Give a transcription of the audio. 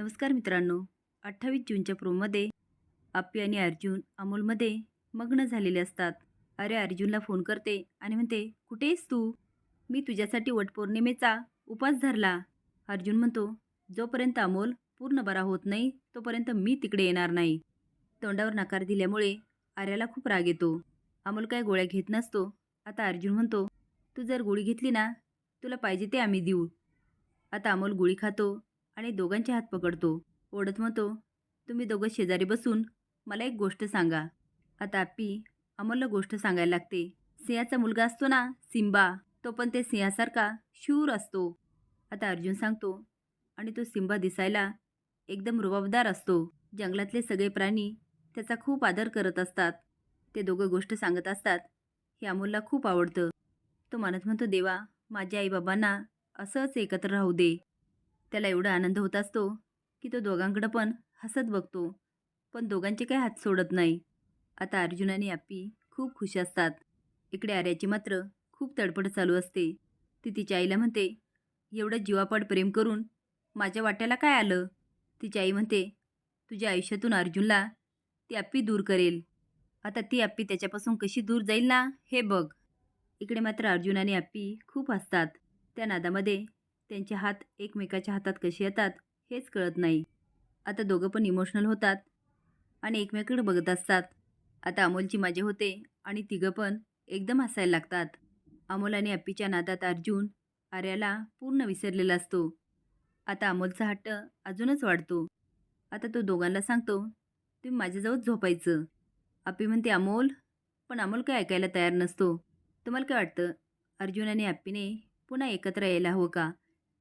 नमस्कार मित्रांनो. अठ्ठावीस जूनच्या प्रोमध्ये आप्पी आणि अर्जुन अमोलमध्ये मग्न झालेले असतात. अरे अर्जुनला फोन करते आणि म्हणते कुठे आहेस तू? मी तुझ्यासाठी वटपौर्णिमेचा उपास धरला. अर्जुन म्हणतो जोपर्यंत अमोल पूर्ण बरा होत नाही तोपर्यंत मी तिकडे येणार नाही. तोंडावर नकार दिल्यामुळे आर्याला खूप राग येतो. अमोल काय गोळ्या घेत नसतो. आता अर्जुन म्हणतो तू जर गोळी घेतली ना तुला पाहिजे ते आम्ही देऊ. आता अमोल गोळी खातो. आणि दोघांचे हात पकडतो. ओढत म्हणतो तुम्ही दोघं शेजारी बसून मला एक गोष्ट सांगा. आता आप्पी अमोलला गोष्ट सांगायला लागते. सिंहाचा मुलगा असतो ना सिंबा तो पण ते सिंहासारखा शूर असतो. आता अर्जुन सांगतो आणि तो सिंबा दिसायला एकदम रुबाबदार असतो. जंगलातले सगळे प्राणी त्याचा खूप आदर करत असतात. ते दोघं गोष्ट सांगत असतात. हे अमोलला खूप आवडतं. तो म्हणत म्हणतो देवा माझ्या आईबाबांना असंच एकत्र राहू दे. त्याला एवढा आनंद होत असतो की तो दोघांकडं पण हसत बघतो. पण दोघांचे काही हात सोडत नाही. आता अर्जुन आणि आप्पी खूप खुश असतात. इकडे आर्याची मात्र खूप तडपड चालू असते. ती तिच्या आईला म्हणते एवढं जीवापाड प्रेम करून माझ्या वाट्याला काय आलं? तिची आई म्हणते तुझ्या आयुष्यातून अर्जुनला ती आप्पी दूर करेल. आता ती आप्पी त्याच्यापासून कशी दूर जाईल ना हे बघ. इकडे मात्र अर्जुन आणि आप्पी खूप हसतात. त्या नादामध्ये त्यांचे हात एकमेकाच्या हातात कसे येतात हेच कळत नाही. आता दोघं पण इमोशनल होतात आणि एकमेकाकडे बघत असतात. आता अमोलची मजा होते आणि तिघं पण एकदम हसायला लागतात. अमोल आणि अप्पीच्या नादात अर्जुन आर्याला पूर्ण विसरलेला असतो. आता अमोलचा हट्ट अजूनच वाढतो. आता तो दोघांना सांगतो तुम्ही माझ्याजवळ झोपायचं. अप्पी म्हणते अमोल पण अमोल काय ऐकायला तयार नसतो. तुम्हाला काय वाटतं अर्जुन आणि अप्पीने पुन्हा एकत्र यायला हवं का?